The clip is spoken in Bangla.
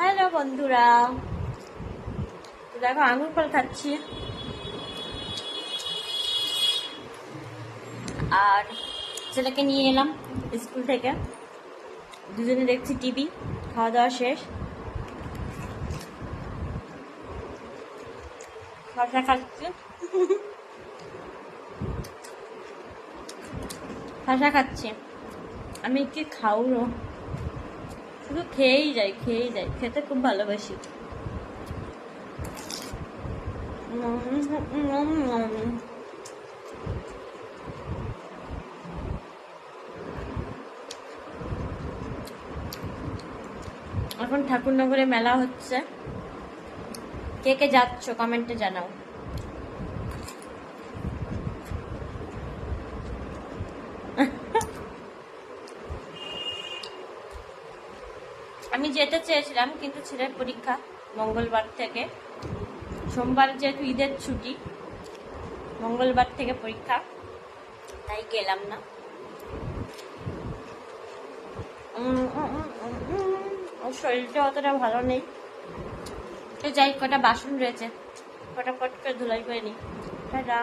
হ্যালো বন্ধুরা। দেখো আঙুর ফল খাচ্ছি। আর ছেলেকে নিয়ে এলাম স্কুল থেকে। দুজনে দেখছি টিভি, খাওয়া দাওয়া শেষ। শশা খাচ্ছি। শশা খাচ্ছি। আমি কি খাওয়ারও শুধু খেয়েই যাই খেয়েই যাই। খেতে খুব ভালোবাসি। এখন ঠাকুরনগরে মেলা হচ্ছে। কে কে যাচ্ছ কমেন্টে জানাও। আমি যেতে চেয়েছিলাম, কিন্তু ছেলের পরীক্ষা মঙ্গলবার থেকে। সোমবার যেহেতু ঈদের ছুটি, মঙ্গলবার থেকে পরীক্ষা, তাই গেলাম না। ওর শরীরটা অতটা ভালো নেই। তো যাই, কটা বাসন রয়েছে কটা ফটাফট করে ধুলাই করে নিই। টাটা।